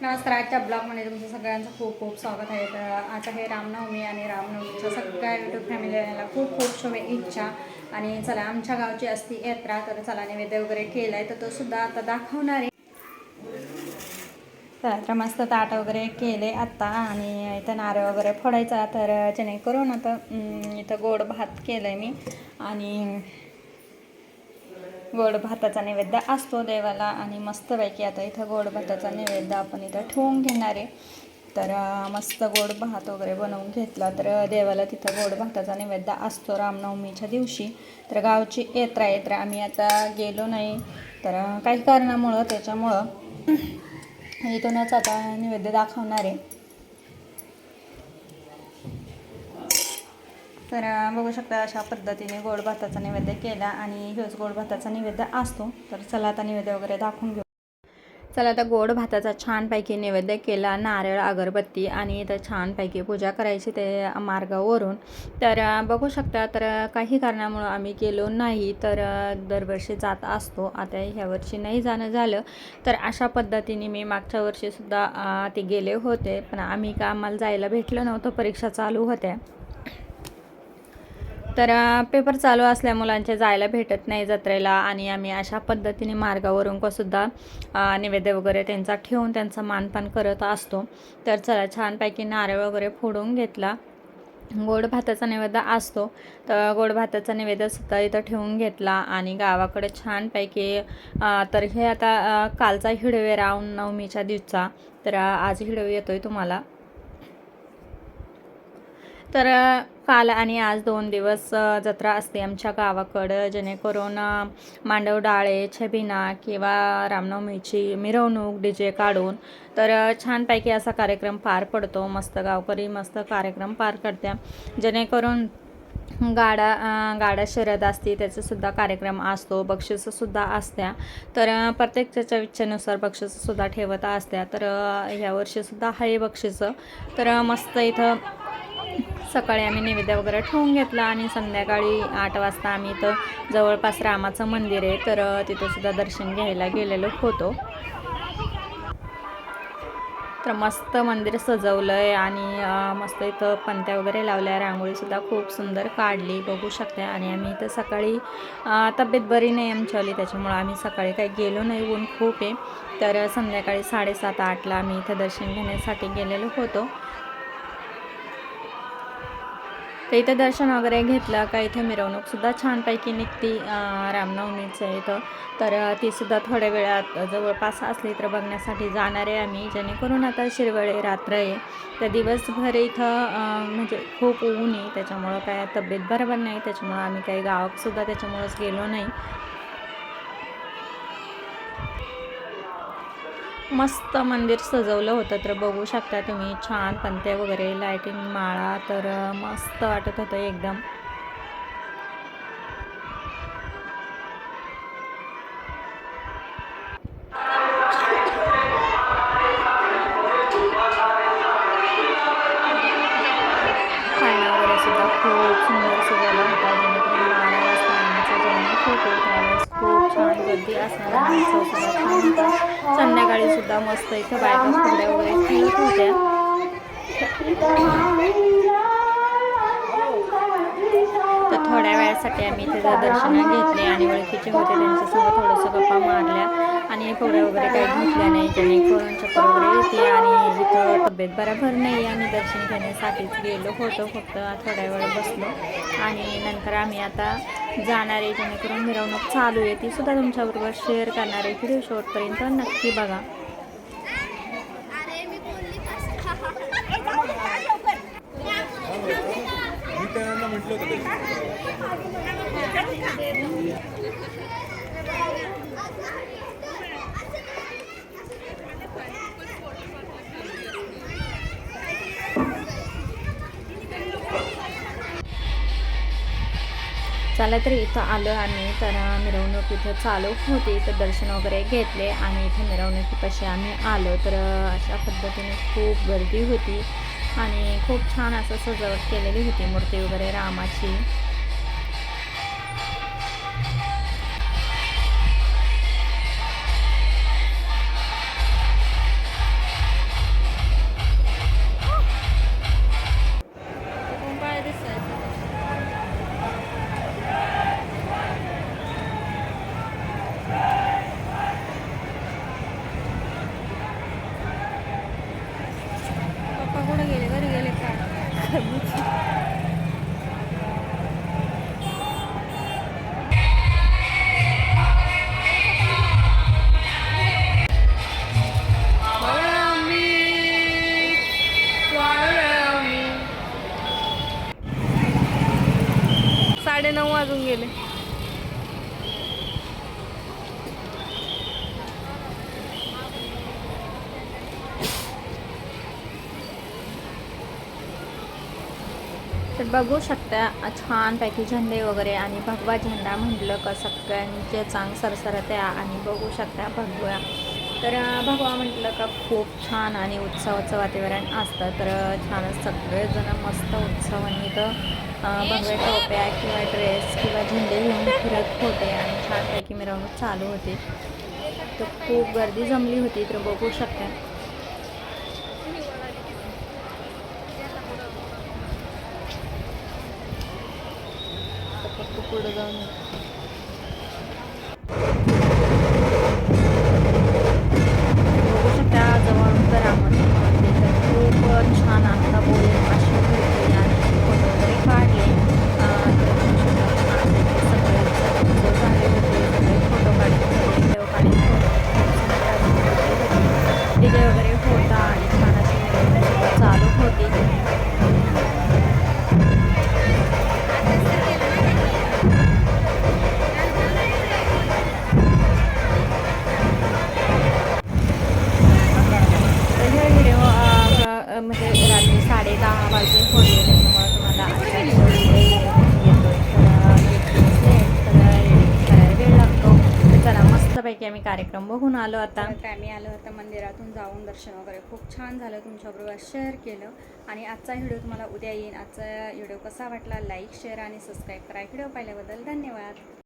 नमस्कार आजच्या ब्लॉगमध्ये तुमचं सगळ्यांचं खूप खूप स्वागत आहे. तर आता हे रामनवमी आणि रामनवमीच्या सगळ्या युट्यूब फॅमिलीला खूप खूप शुभेच्छा आणि चला आमच्या गावची असती यात्रा तर चला नैवेद्य वगैरे केला आहे तर तो सुद्धा आता दाखवणार आहे. तर आता मस्त ताट वगैरे केले आत्ता आणि इथं नारळ वगैरे फोडायचा तर जेणेकरून आता इथं गोड भात केलं आहे मी. आणि गोड भाताचा नैवेद्य असतो देवाला आणि मस्तपैकी आता इथं गोड भाताचा नैवेद्य आपण इथं ठेवून घेणार आहे. तर मस्त गोड भात वगैरे बनवून घेतला तर देवाला तिथं गोड भाताचा नैवेद्य असतो रामनवमीच्या दिवशी. तर गावची येत्रा येत्रा आम्ही आता गेलो नाही. तर काही कारणामुळं त्याच्यामुळं इथूनच आता नैवेद्य दाखवणार आहे. तर बघू शकता अशा पद्धतीने गोड भाताचा नैवेद्य केला आणि हेच गोड भाताचा नैवेद्य असतो. तर चला आता नैवेद्य वगैरे दाखवून घेऊ. चला आता गोड भाताचा छानपैकी नैवेद्य केला नारळ अगरबत्ती आणि इथं छानपैकी पूजा करायची ते मार्गावरून. तर बघू शकता तर काही कारणामुळं आम्ही गेलो नाही तर दरवर्षी जात असतो. आता ह्या वर्षी नाही जाणं झालं. तर अशा पद्धतीने मी मागच्या वर्षीसुद्धा ते गेले होते पण आम्ही का आम्हाला जायला भेटलं नव्हतं परीक्षा चालू होत्या. तर पेपर चालू असल्या मुलांचे जायला भेटत नाही जत्रेला आणि आम्ही अशा पद्धतीने मार्गावरून सुद्धा निवेद्य नैवेद्य वगैरे त्यांचा ठेवून त्यांचा मानपान करत असतो. तर चला छानपैकी नारळ वगैरे फोडून घेतला. गोड भाताचा नैवेद्य असतो. तर गोड भाताचा नैवेद्य सुद्धा इथं ठेवून घेतला आणि गावाकडे छानपैकी तर हे आता कालचा हिडवे रावण नवमीच्या दिवसा. तर आज हिडवे येतोय तुम्हाला. तर काल आणि आज दोन दिवस जत्रा असते आमच्या गावाकडं जेणेकरून मांडव डाळे छबिना किंवा रामनवमीची मिरवणूक डी जे काढून तर छानपैकी असा कार्यक्रम पार पडतो. मस्त गावकरी मस्त कार्यक्रम पार करत्या. जेणेकरून गाडा गाडा शर्यत असते त्याचासुद्धा कार्यक्रम असतो बक्षीसंसुद्धा असत्या. तर प्रत्येक त्याच्या इच्छेनुसार बक्षीसंसुद्धा ठेवत असत्या. तर अ, ह्या वर्षीसुद्धा आहे बक्षीसं. तर मस्त इथं सकाळी आम्ही नैवेद्य वगैरे ठेवून घेतला आणि संध्याकाळी आठ वाजता आम्ही इथं जवळपास रामाचं मंदिर आहे तर तिथंसुद्धा दर्शन घ्यायला गेलेलो होतो. तर मस्त मंदिर सजवलं आहे आणि मस्त इथं पंत्या वगैरे लावल्या रांगोळीसुद्धा खूप सुंदर काढली बघू शकते आणि आम्ही इथं सकाळी तब्येत बरी नाही आमच्यावाली त्याच्यामुळं आम्ही सकाळी काही गेलो नाही ऊन खूप आहे. तर संध्याकाळी साडेसात आठला आम्ही इथं दर्शन घेण्यासाठी गेलेलो होतो. तर इथं दर्शन वगैरे घेतलं का इथे मिरवणूकसुद्धा छानपैकी निघती रामनवमीचं इथं. तर तीसुद्धा थोड्या वेळात जवळपास असली तर बघण्यासाठी जाणार आहे आम्ही. जेणेकरून आता शिरवळे रात्र आहे. तर दिवसभर इथं म्हणजे खूप ऊन आहे. त्याच्यामुळं काय तब्येत बरोबर नाही. त्याच्यामुळं आम्ही काही गावातसुद्धा त्याच्यामुळंच गेलो नाही. मस्त मंदिर सजवलं होतं तर बघू शकता तुम्ही. छान पंत्या वगैरे लायटिंग माळा तर मस्त वाटत होतं एकदम. गर्दी असणार आणि संध्याकाळी सुद्धा मस्त इथं बायका फुगड्या वगैरे खेळत होत्या. तर थोड्या वेळासाठी आम्ही त्याचं दर्शन घेतले आणि ओळखीचे होते. त्यांच्यासोबत थोडंसं गप्पा मारल्या आणि फोड्या वगैरे काही घेतल्या नाही. जेणेकरून चक्कर वगैरे येते आणि इथं तब्येत बरोबर नाही. आम्ही दर्शन घेण्यासाठीच गेलो होतो. फक्त थोड्या वेळ बसलो आणि नंतर आम्ही आता जाणार आहे जेणेकरून मिरवणूक चालू आहे. ती सुद्धा तुमच्याबरोबर शेअर करणार आहे. व्हिडिओ शॉर्टपर्यंत नक्की बघा. म्हटलं चला तर इथं आलो आम्ही. तर मिरवणूक इथं चालू होती. तर दर्शन वगैरे घेतले आणि इथं मिरवणुकीपाशी आम्ही आलो. तर अशा पद्धतीने खूप गर्दी होती. आणि खूप छान असं सजावट केलेली होती मूर्ती वगैरे रामाची. साडेनऊ वाजून गेले. तर बघू शकता छानपैकी झेंडे वगैरे आणि भगवा झेंडा म्हटलं का सगळ्यांचे चांग सरसरत आहे आणि बघू शकता भगव्या तर भगवा म्हटलं का खूप छान आणि उत्सवाचं वातावरण असतं. तर छान सगळेजण मस्त उत्सव आणि तर भगव्या टोप्या किंवा ड्रेस किंवा झेंडे घेऊन फिरत होते आणि छानपैकी मिरवणूक चालू होती तो खूब गर्दी जमली होती तो बघू शकता पुढं जाऊन मस्तपैकी आम्ही कार्यक्रम बघून आलो आता. आम्ही आलो आता मंदिरातून जाऊन दर्शन वगैरे. खूप छान झालं तुमच्याबरोबर शेअर केलं. आणि आजचा व्हिडिओ तुम्हाला उद्या येईन. आजचा व्हिडिओ कसा वाटला लाईक शेअर आणि सबस्क्राईब करा. व्हिडिओ पाहिल्याबद्दल धन्यवाद.